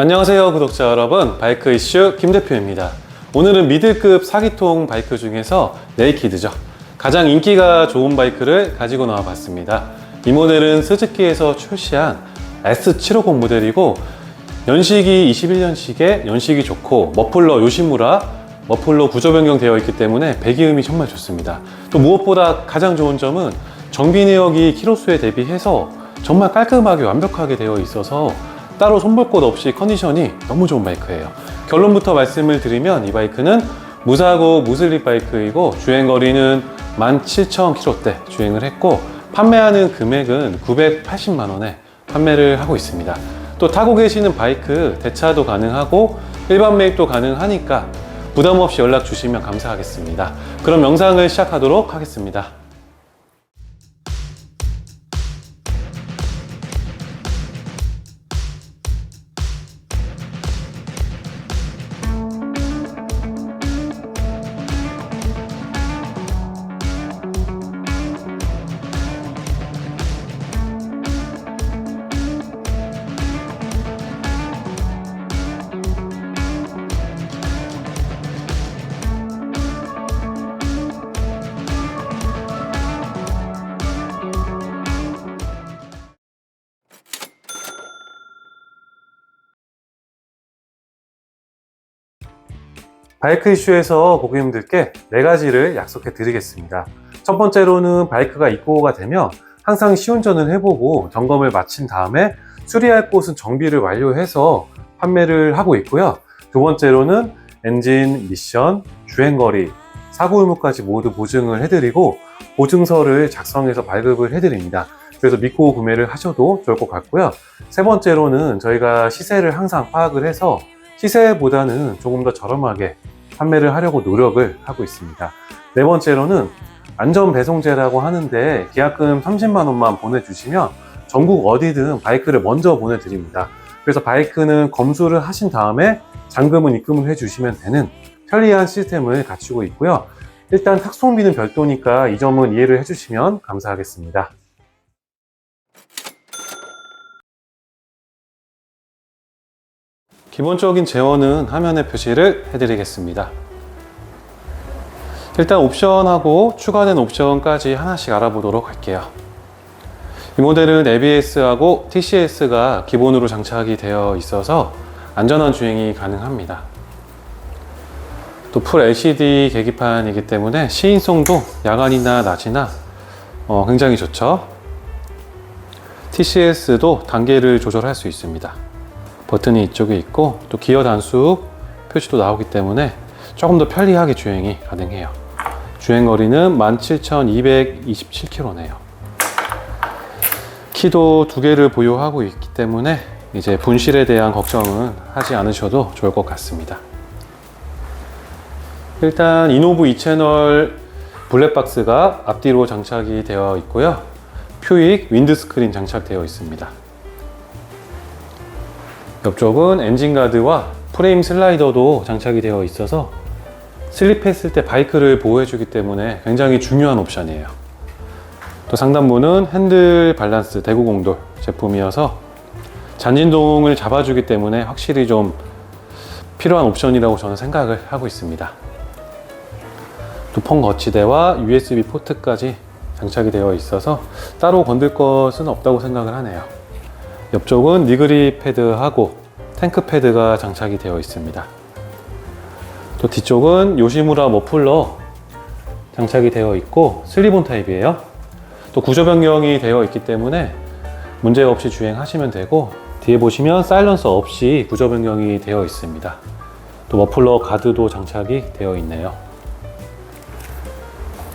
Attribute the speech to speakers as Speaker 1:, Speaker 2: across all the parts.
Speaker 1: 안녕하세요 구독자 여러분. 바이크 이슈 김 대표입니다. 오늘은 미들급 4기통 바이크 중에서 네이키드죠. 가장 인기가 좋은 바이크를 가지고 나와 봤습니다. 이 모델은 스즈키에서 출시한 S750 모델이고 연식이 21년식에 연식이 좋고 머플러 요시무라 머플러 구조 변경되어 있기 때문에 배기음이 정말 좋습니다. 또 무엇보다 가장 좋은 점은 정비 내역이 키로수에 대비해서 정말 깔끔하게 완벽하게 되어 있어서 따로 손볼 곳 없이 컨디션이 너무 좋은 바이크예요. 결론부터 말씀을 드리면 이 바이크는 무사고 무슬립 바이크이고 주행거리는 17,000km대 주행을 했고 판매하는 금액은 980만 원에 판매를 하고 있습니다. 또 타고 계시는 바이크 대차도 가능하고 일반 매입도 가능하니까 부담 없이 연락 주시면 감사하겠습니다. 그럼 영상을 시작하도록 하겠습니다. 바이크 이슈에서 고객님들께 네 가지를 약속해 드리겠습니다. 첫 번째로는 바이크가 입고가 되면 항상 시운전을 해보고 점검을 마친 다음에 수리할 곳은 정비를 완료해서 판매를 하고 있고요. 두 번째로는 엔진, 미션, 주행거리, 사고 의무까지 모두 보증을 해드리고 보증서를 작성해서 발급을 해드립니다. 그래서 믿고 구매를 하셔도 좋을 것 같고요. 세 번째로는 저희가 시세를 항상 파악을 해서 시세보다는 조금 더 저렴하게 판매를 하려고 노력을 하고 있습니다. 네 번째로는 안전 배송제라고 하는데 계약금 30만 원만 보내주시면 전국 어디든 바이크를 먼저 보내드립니다. 그래서 바이크는 검수를 하신 다음에 잔금은 입금을 해주시면 되는 편리한 시스템을 갖추고 있고요. 일단 탁송비는 별도니까 이 점은 이해를 해주시면 감사하겠습니다. 기본적인 제어는 화면에 표시를 해드리겠습니다. 일단 옵션하고 추가된 옵션까지 하나씩 알아보도록 할게요. 이 모델은 ABS하고 TCS가 기본으로 장착이 되어 있어서 안전한 주행이 가능합니다. 또 풀 LCD 계기판이기 때문에 시인성도 야간이나 낮이나 어, 굉장히 좋죠. TCS도 단계를 조절할 수 있습니다. 버튼이 이쪽에 있고 또 기어 단수 표시도 나오기 때문에 조금 더 편리하게 주행이 가능해요. 주행 거리는 17,227km네요. 키도 두 개를 보유하고 있기 때문에 이제 분실에 대한 걱정은 하지 않으셔도 좋을 것 같습니다. 일단 이노브 2채널 블랙박스가 앞뒤로 장착이 되어 있고요. 퓨익 윈드스크린 장착되어 있습니다. 옆쪽은 엔진 가드와 프레임 슬라이더도 장착이 되어 있어서 슬립했을 때 바이크를 보호해주기 때문에 굉장히 중요한 옵션이에요. 또 상단부는 핸들 밸런스 대구 공돌 제품이어서 잔진동을 잡아주기 때문에 확실히 좀 필요한 옵션이라고 저는 생각을 하고 있습니다. 두펑 거치대와 USB 포트까지 장착이 되어 있어서 따로 건들 것은 없다고 생각을 하네요. 옆쪽은 니그리 패드하고 탱크 패드가 장착이 되어 있습니다. 또 뒤쪽은 요시무라 머플러 장착이 되어 있고 슬리본 타입이에요. 또 구조 변경이 되어 있기 때문에 문제 없이 주행하시면 되고 뒤에 보시면 사일런서 없이 구조 변경이 되어 있습니다. 또 머플러 가드도 장착이 되어 있네요.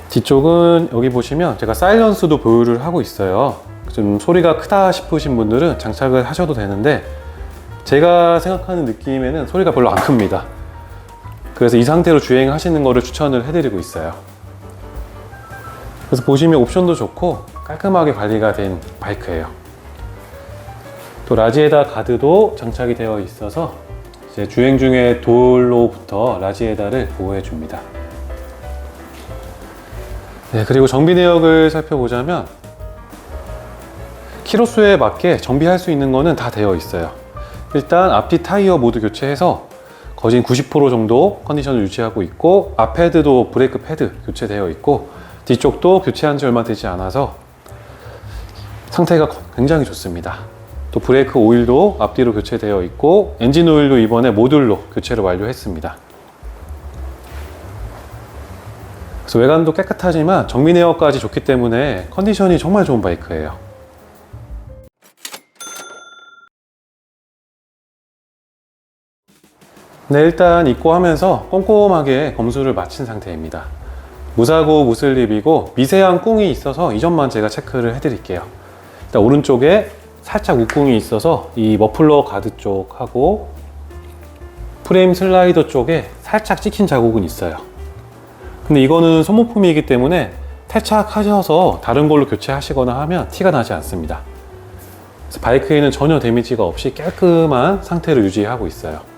Speaker 1: 뒤쪽은 여기 보시면 제가 사일런스도 보유를 하고 있어요. 좀 소리가 크다 싶으신 분들은 장착을 하셔도 되는데 제가 생각하는 느낌에는 소리가 별로 안 큽니다. 그래서 이 상태로 주행하시는 거를 추천을 해드리고 있어요. 그래서 보시면 옵션도 좋고 깔끔하게 관리가 된 바이크예요. 또 라지에다 가드도 장착이 되어 있어서 이제 주행 중에 돌로부터 라지에다를 보호해 줍니다. 네, 그리고 정비 내역을 살펴보자면 키로수에 맞게 정비할 수 있는 거는 다 되어 있어요. 일단 앞뒤 타이어 모두 교체해서 거진 90% 정도 컨디션을 유지하고 있고 앞헤드도 브레이크 패드 교체되어 있고 뒤쪽도 교체한 지 얼마 되지 않아서 상태가 굉장히 좋습니다. 또 브레이크 오일도 앞뒤로 교체되어 있고 엔진 오일도 이번에 모듈로 교체를 완료했습니다. 그래서 외관도 깨끗하지만 정밀 에어까지 좋기 때문에 컨디션이 정말 좋은 바이크예요. 네, 일단 입고 하면서 꼼꼼하게 검수를 마친 상태입니다. 무사고 무슬립이고 미세한 꿍이 있어서 이 점만 제가 체크를 해드릴게요. 일단 오른쪽에 살짝 웃궁이 있어서 이 머플러 가드 쪽하고 프레임 슬라이더 쪽에 살짝 찍힌 자국은 있어요. 근데 이거는 소모품이기 때문에 탈착하셔서 다른 걸로 교체하시거나 하면 티가 나지 않습니다. 바이크에는 전혀 데미지가 없이 깔끔한 상태를 유지하고 있어요.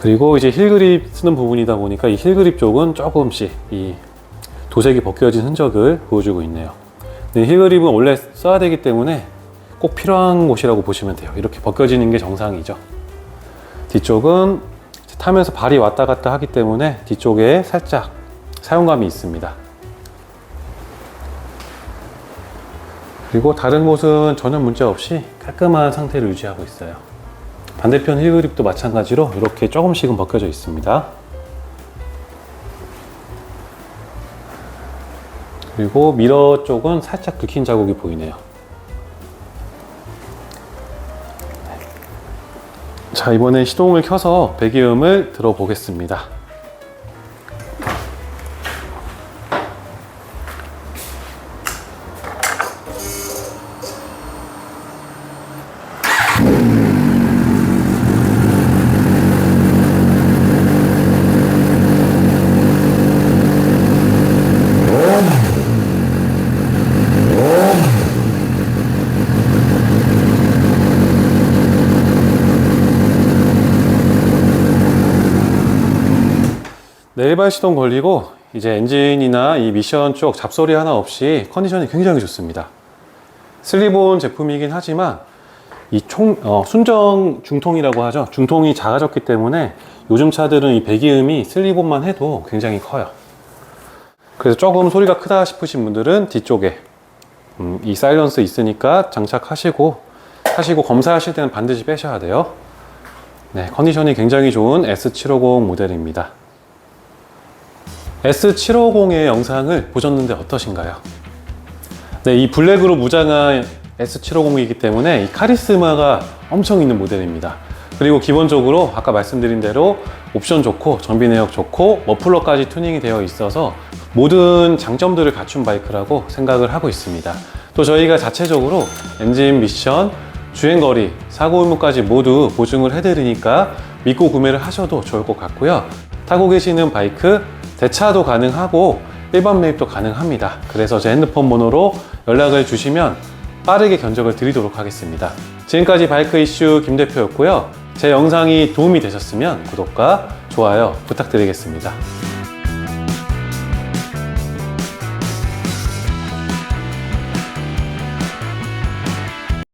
Speaker 1: 그리고 이제 힐 그립 쓰는 부분이다 보니까 이 힐 그립 쪽은 조금씩 이 도색이 벗겨진 흔적을 보여주고 있네요. 근데 힐그립은 원래 써야 되기 때문에 꼭 필요한 곳이라고 보시면 돼요. 이렇게 벗겨지는 게 정상이죠. 뒤쪽은 타면서 발이 왔다 갔다 하기 때문에 뒤쪽에 살짝 사용감이 있습니다. 그리고 다른 곳은 전혀 문제 없이 깔끔한 상태를 유지하고 있어요. 반대편 힐 그립도 마찬가지로 이렇게 조금씩은 벗겨져 있습니다. 그리고 미러 쪽은 살짝 긁힌 자국이 보이네요. 자, 이번에 시동을 켜서 배기음을 들어보겠습니다. 네, 일반 시동 걸리고 이제 엔진이나 이 미션 쪽 잡소리 하나 없이 컨디션이 굉장히 좋습니다. 슬리본 제품이긴 하지만 이 총, 어, 순정 중통이라고 하죠. 중통이 작아졌기 때문에 요즘 차들은 이 배기음이 슬리본만 해도 굉장히 커요. 그래서 조금 소리가 크다 싶으신 분들은 뒤쪽에 음, 이 사일런스 있으니까 장착하시고 하시고 검사하실 때는 반드시 빼셔야 돼요. 네, 컨디션이 굉장히 좋은 S750 모델입니다. S750의 영상을 보셨는데 어떠신가요? 네, 이 블랙으로 무장한 S750이기 때문에 이 카리스마가 엄청 있는 모델입니다. 그리고 기본적으로 아까 말씀드린 대로 옵션 좋고 정비 내역 좋고 머플러까지 튜닝이 되어 있어서 모든 장점들을 갖춘 바이크라고 생각을 하고 있습니다. 또 저희가 자체적으로 엔진 미션, 주행거리, 사고 의무까지 모두 보증을 해드리니까 믿고 구매를 하셔도 좋을 것 같고요. 타고 계시는 바이크 대차도 가능하고 일반 매입도 가능합니다. 그래서 제 핸드폰 번호로 연락을 주시면 빠르게 견적을 드리도록 하겠습니다. 지금까지 바이크 이슈 김 대표였고요. 제 영상이 도움이 되셨으면 구독과 좋아요 부탁드리겠습니다.